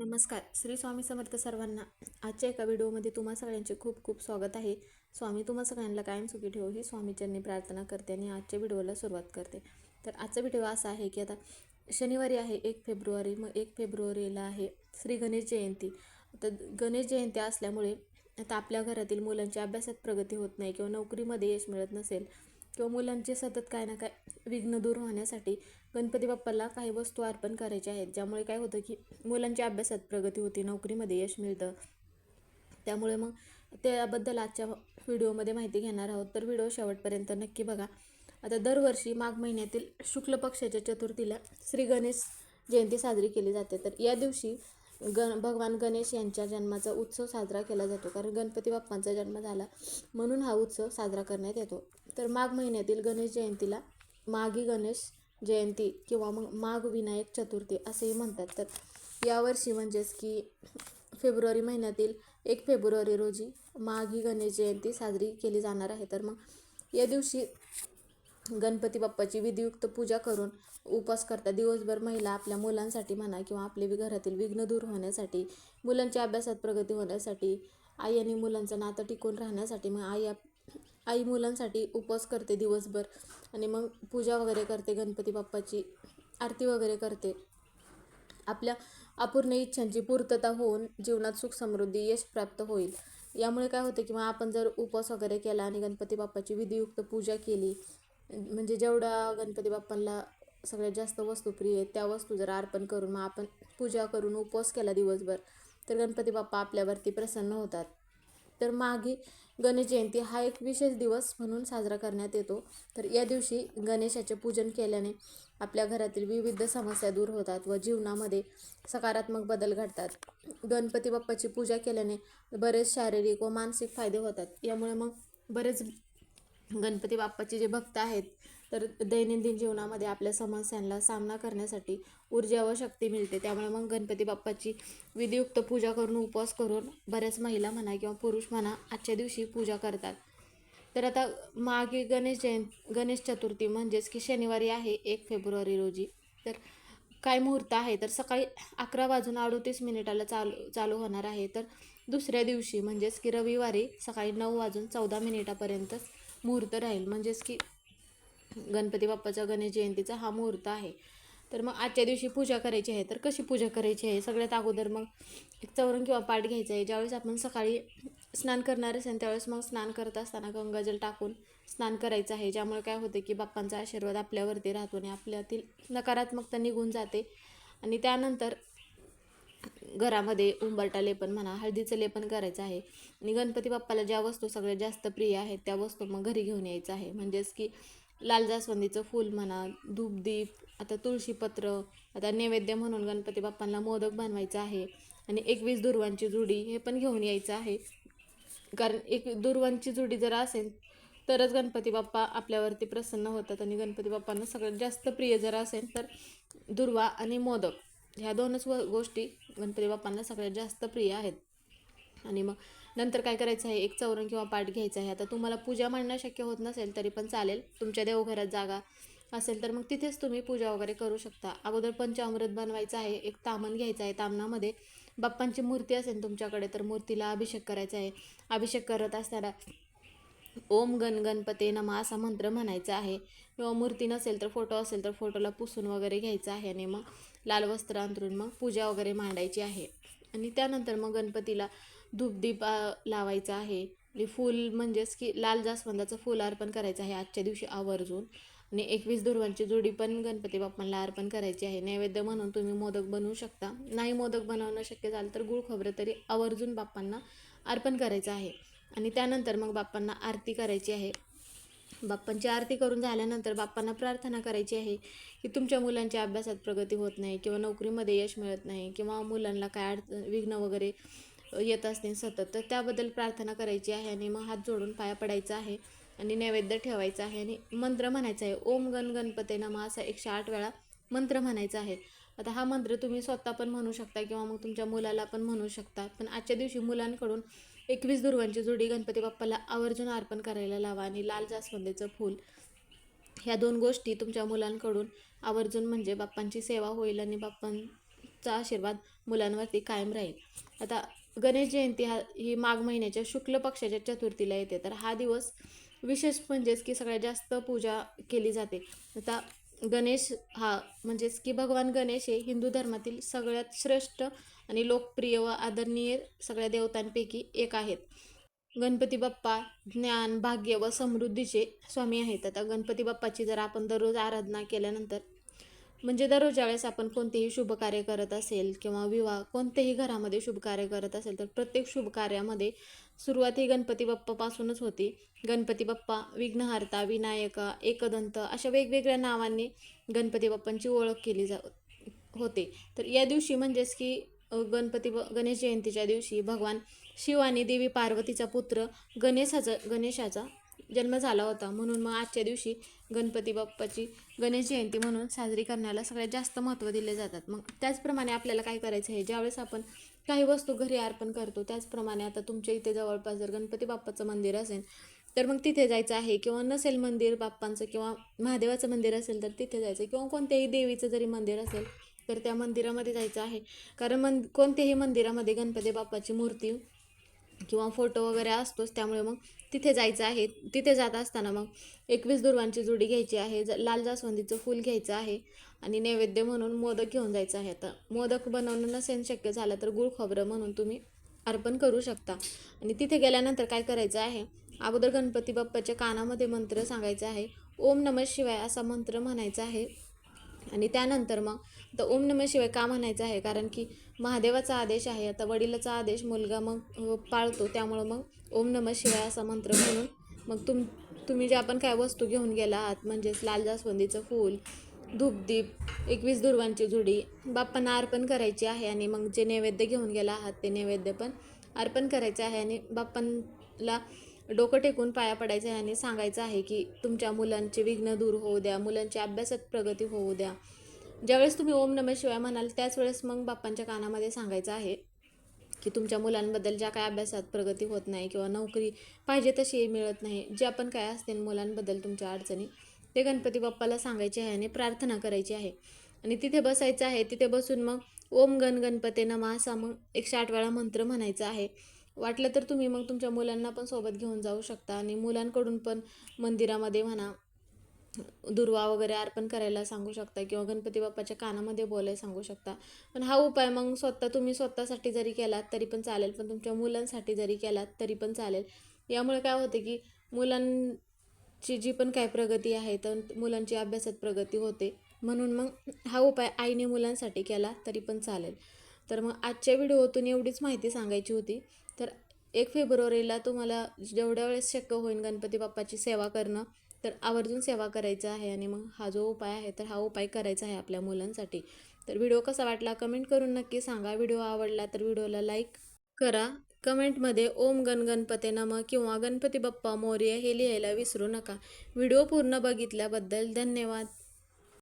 नमस्कार. श्री स्वामी समर्थ सर्वांना आजच्या एका व्हिडिओमध्ये तुम्हा सगळ्यांचे खूप खूप स्वागत आहे. स्वामी तुम्हा सगळ्यांना कायम सुखी ठेवू ही स्वामीचरणी प्रार्थना करते आणि आजच्या व्हिडिओला सुरुवात करते. तर आजचा व्हिडिओ असा आहे की आता शनिवारी आहे एक फेब्रुवारी. मग एक फेब्रुवारीला आहे श्री गणेश जयंती. तर गणेश जयंती असल्यामुळे आता आपल्या घरातील मुलांच्या अभ्यासात प्रगती होत नाही किंवा नोकरीमध्ये यश मिळत नसेल. किंवा मुलांचे सतत काय ना काय विघ्न दूर होण्यासाठी गणपती बाप्पाला काही वस्तू अर्पण करायच्या आहेत. ज्यामुळे काय होतं की मुलांच्या अभ्यासात प्रगती होती नोकरीमध्ये यश मिळतं. त्यामुळे मग त्याबद्दल आजच्या व्हिडिओमध्ये माहिती घेणार आहोत. तर व्हिडिओ शेवटपर्यंत नक्की बघा. आता दरवर्षी माघ महिन्यातील शुक्ल पक्षाच्या चतुर्थीला श्री गणेश जयंती साजरी केली जाते. तर या दिवशी गण भगवान गणेश यांच्या जन्माचा उत्सव साजरा केला जातो. कारण गणपती बाप्पांचा जन्म झाला म्हणून हा उत्सव साजरा करण्यात येतो. तर माघ महिन्यातील गणेश जयंतीला माघी गणेश जयंती किंवा मग माघ विनायक चतुर्थी असेही म्हणतात. तर यावर्षी म्हणजेच की फेब्रुवारी महिन्यातील एक फेब्रुवारी रोजी माघी गणेश जयंती साजरी केली जाणार आहे. तर मग या दिवशी गणपती बाप्पाची विधियुक्त पूजा करून उपवास करतात. दिवसभर महिला आपल्या मुलांसाठी म्हणा किंवा आपले घरातील विघ्न दूर होण्यासाठी मुलांच्या अभ्यासात प्रगती होण्यासाठी आई आणि मुलांचं नातं टिकून राहण्यासाठी मग आई आप आई मुलांसाठी उपवास करते दिवसभर. आणि मग पूजा वगैरे करते गणपती बाप्पाची आरती वगैरे करते. आपल्या अपूर्ण इच्छांची पूर्तता होऊन जीवनात सुख समृद्धी यश प्राप्त होईल. यामुळे काय होतं किंवा आपण जर उपवास वगैरे केला आणि गणपती बाप्पाची विधियुक्त पूजा केली म्हणजे जेवढा गणपती बाप्पांना सगळ्यात जास्त वस्तू प्रिय आहेत त्या वस्तू जर अर्पण करून मग आपण पूजा करून उपवास केला दिवसभर तर गणपती बाप्पा आपल्यावरती प्रसन्न होतात. तर मागे गणेश जयंती हा एक विशेष दिवस म्हणून साजरा करण्यात येतो. तर या दिवशी गणेशाचे पूजन केल्याने आपल्या घरातील विविध समस्या दूर होतात व जीवनामध्ये सकारात्मक बदल घडतात. गणपती बाप्पाची पूजा केल्याने बरेच शारीरिक व मानसिक फायदे होतात. यामुळे मग बरेच गणपती बाप्पाचे जे भक्त आहेत तर दैनंदिन जीवनामध्ये आपल्या समस्यांना सामना करण्यासाठी ऊर्जा व शक्ती मिळते. त्यामुळे मग गणपती बाप्पाची विधियुक्त पूजा करून उपवास करून बऱ्याच महिला म्हणा किंवा पुरुष म्हणा आजच्या दिवशी पूजा करतात. तर आता मागे गणेश जयंत गणेश चतुर्थी म्हणजेच की शनिवारी आहे एक फेब्रुवारी रोजी. तर काय मुहूर्त आहे? तर सकाळी अकरा वाजून अडोतीस मिनिटाला चालू चालू होणार आहे. तर दुसऱ्या दिवशी म्हणजेच की रविवारी सकाळी नऊ वाजून चौदा मिनिटापर्यंतच मुहूर्त राहील. म्हणजेच की गणपती बाप्पाचा गणेश जयंतीचा हा मुहूर्त आहे. तर मग आजच्या दिवशी पूजा करायची आहे. तर कशी पूजा करायची आहे? सगळ्यात अगोदर मग एक चौरंग किंवा पाठ घ्यायचा आहे. ज्यावेळेस आपण सकाळी स्नान करणार असेल त्यावेळेस मग स्नान करत असताना गंगाजल टाकून स्नान करायचं आहे. ज्यामुळे काय होते की बाप्पांचा आशीर्वाद आपल्यावरती राहतो आणि आपल्यातील नकारात्मकता निघून जाते. आणि त्यानंतर घरामध्ये उंबरटा लेपन म्हणा हळदीचं लेपन करायचं आहे. आणि गणपती बाप्पाला ज्या वस्तू सगळ्यात जास्त प्रिय आहेत त्या वस्तू मग घरी घेऊन यायचं आहे. म्हणजेच की लाल जास्वंदीचं फूल म्हणा धूपदीप आता तुळशीपत्र आता नैवेद्य म्हणून गणपती बाप्पांना मोदक बनवायचं आहे. आणि एकवीस दुर्वांची जुडी हे पण घेऊन यायचं आहे. कारण एक दुर्वांची जुडी जर असेल तरच गणपती बाप्पा आपल्यावरती प्रसन्न होतात आणि गणपती बाप्पांना सगळ्यात जास्त प्रिय जर असेल तर दुर्वा आणि मोदक ह्या दोनच व गोष्टी गणपती बाप्पांना सगळ्यात जास्त प्रिय आहेत. आणि मग नंतर काय करायचं आहे? एक चौरंग किंवा पाठ घ्यायचा आहे. आता तुम्हाला पूजा मांडणं शक्य होत नसेल तरी पण चालेल. तुमच्या देवघरात जागा असेल तर मग तिथेच तुम्ही पूजा वगैरे करू शकता. अगोदर पंचामृत बनवायचं आहे. एक तामण घ्यायचं आहे. तामणामध्ये बाप्पांची मूर्ती असेल तुमच्याकडे तर मूर्तीला अभिषेक करायचा आहे. अभिषेक करत असताना ओम गण गणपते नमा असा मंत्र म्हणायचा आहे. किंवा मूर्ती नसेल तर फोटो असेल तर फोटोला पुसून वगैरे घ्यायचं आहे. आणि मग लाल वस्त्र अंतरून मग पूजा वगैरे मांडायची आहे. आणि त्यानंतर मग गणपतीला धूपदीप लावायचा आहे. म्हणजे आणि फूल म्हणजेच की लाल जास्वंदाचं फूल अर्पण करायचं आहे आजच्या दिवशी आवर्जून. आणि एकवीस दुर्वांची जोडी पण गणपती बाप्पांना अर्पण करायची आहे. नैवेद्य म्हणून तुम्ही मोदक बनवू शकता. नाही मोदक बनवणं शक्य झालं तर गुळ खोबरं तरी आवर्जून बाप्पांना अर्पण करायचं आहे. आणि त्यानंतर मग बाप्पांना आरती करायची आहे. बाप्पांची आरती करून झाल्यानंतर बाप्पांना प्रार्थना करायची आहे की तुमच्या मुलांच्या अभ्यासात प्रगती होत नाही किंवा नोकरीमध्ये यश मिळत नाही किंवा मुलांना काय अडचण विघ्न वगैरे येत असते सतत तर त्याबद्दल प्रार्थना करायची आहे आणि मग हात जोडून पाया पडायचा आहे आणि नैवेद्य ठेवायचा आहे आणि मंत्र म्हणायचा आहे. ओम गण गणपते नमा असा एकशे आठ वेळा मंत्र म्हणायचा आहे. आता हा मंत्र तुम्ही स्वतः पण म्हणू शकता किंवा मग तुमच्या मुलाला पण म्हणू शकता. पण आजच्या दिवशी मुलांकडून एकवीस दुर्वांची जोडी गणपती बाप्पाला आवर्जून अर्पण करायला लावा आणि लाल जास्वंदीचं फूल. ह्या दोन गोष्टी तुमच्या मुलांकडून आवर्जून म्हणजे बाप्पांची सेवा होईल आणि बाप्पांचा आशीर्वाद मुलांवरती कायम राहील. आता गणेश जयंती हा ही माघ महिन्याच्या शुक्ल पक्षाच्या चतुर्थीला येते. तर हा दिवस विशेष म्हणजेच की सगळ्यात जास्त पूजा केली जाते. आता गणेश हा म्हणजेच की भगवान गणेश हे हिंदू धर्मातील सगळ्यात श्रेष्ठ आणि लोकप्रिय व आदरणीय सगळ्या देवतांपैकी एक आहेत. गणपती बाप्पा ज्ञान भाग्य व समृद्धीचे स्वामी आहेत. आता गणपती बाप्पाची जर आपण दररोज आराधना केल्यानंतर म्हणजे दररोज ज्यावेळेस आपण कोणतेही शुभ कार्य करत असेल किंवा विवाह कोणतेही घरामध्ये शुभ कार्य करत असेल तर प्रत्येक शुभ कार्यामध्ये सुरुवात ही गणपती बाप्पापासूनच होती. गणपती बाप्पा विघ्नहर्ता विनायका एकदंत अशा वेगवेगळ्या नावांनी गणपती बाप्पांची ओळख केली जा होते. तर या दिवशी म्हणजेच की गणपती ब- गणेश जयंतीच्या दिवशी भगवान शिव आणि देवी पार्वतीचा पुत्र गणेशाचा गणेशाचा जन्म झाला होता. म्हणून मग आजच्या दिवशी गणपती बाप्पाची गणेश जयंती म्हणून साजरी करण्याला सगळ्यात जास्त महत्त्व दिले जातात. मग त्याचप्रमाणे आपल्याला काय करायचं आहे? ज्यावेळेस आपण काही वस्तू घरी अर्पण करतो त्याचप्रमाणे आता तुमच्या इथे जवळपास जर गणपती बाप्पाचं मंदिर असेल तर मग तिथे जायचं आहे किंवा नसेल मंदिर बाप्पांचं किंवा महादेवाचं मंदिर असेल तर तिथे जायचं. किंवा कोणत्याही देवीचं जरी मंदिर असेल तर त्या मंदिरामध्ये जायचं आहे. कारण मन कोणत्याही मंदिरामध्ये गणपती बाप्पाची मूर्ती किंवा फोटो वगैरे असतोच त्यामुळे मग तिथे जायचं आहे. तिथे जात असताना मग एकवीस दुर्वांची जोडी घ्यायची आहे. ज लाल जास्वंदीचं फूल घ्यायचं आहे आणि नैवेद्य म्हणून मोदक घेऊन जायचं आहे आता. मोदक बनवणं नसेल शक्य झालं तर गुळ खोबरं म्हणून तुम्ही अर्पण करू शकता. आणि तिथे गेल्यानंतर काय करायचं आहे? अगोदर गणपती बाप्पाच्या कानामध्ये मंत्र सांगायचा आहे. ओम नमः शिवाय असा मंत्र म्हणायचा आहे. आणि त्यानंतर मग तर ओम नम शिवाय का म्हणायचं आहे? कारण की महादेवाचा आदेश आहे आता वडिलाचा आदेश मुलगा मग पाळतो त्यामुळं मग ओम नम शिवाय असा मंत्र म्हणून मग तुम तुम्ही जे आपण काय वस्तू घेऊन गेला आहात म्हणजेच लाल जास्वंदीचं फूल धूपदीप एकवीस दुर्वांची झुडी बाप्पांना अर्पण करायची आहे आणि मग जे नैवेद्य घेऊन गेला आहात ते नैवेद्य पण अर्पण करायचे आहे आणि बाप्पांला डोकं टेकून पाया पडायचं आहे आणि सांगायचं आहे की तुमच्या मुलांचे विघ्न दूर होऊ द्या मुलांची अभ्यासात प्रगती होऊ द्या. ज्यावेळेस तुम्ही ओम नम शिवाय म्हणाल त्याच वेळेस मग बाप्पांच्या कानामध्ये सांगायचं आहे की तुमच्या मुलांबद्दल ज्या काय अभ्यासात प्रगती होत नाही किंवा नोकरी पाहिजे तशी मिळत नाही जे आपण काय असतील मुलांबद्दल तुमच्या अडचणी ते गणपती बाप्पाला सांगायचे आहे आणि प्रार्थना करायची आहे. आणि तिथे बसायचं आहे तिथे बसून मग ओम गण गणपते नमा असा मग एकशे आठ वेळा मंत्र म्हणायचा आहे. वाटलं तर तुम्ही मग तुमच्या मुलांना पण सोबत घेऊन जाऊ शकता आणि मुलांकडून पण मंदिरामध्ये म्हणा दुर्वा वगैरे अर्पण करायला सांगू शकता किंवा गणपती बाप्पाच्या कानामध्ये बोलायला सांगू शकता. पण हा उपाय मग स्वतः तुम्ही स्वतःसाठी जरी केलात तरी पण चालेल. पण तुमच्या मुलांसाठी जरी केलात तरी पण चालेल. यामुळे काय होते की मुलांची जी पण काय प्रगती आहे तर मुलांची अभ्यासात प्रगती होते. म्हणून मग हा उपाय आईने मुलांसाठी केला तरी पण चालेल. तर मग आजच्या व्हिडिओतून एवढीच माहिती सांगायची होती. तर एक फेब्रुवारीला तुम्हाला जेवढ्या वेळेस शक्य होईल गणपती बाप्पाची सेवा करणं तर आवर्जून सेवा करायचं आहे आणि मग हा जो उपाय आहे तर हा उपाय करायचा आहे आपल्या मुलांसाठी. तर व्हिडिओ कसा वाटला कमेंट करून नक्की सांगा. व्हिडिओ आवडला तर व्हिडिओला लाईक करा. कमेंटमध्ये ओम गण गणपते नम किंवा गणपती बाप्पा मोर्य हे लिहायला विसरू नका. व्हिडिओ पूर्ण बघितल्याबद्दल धन्यवाद.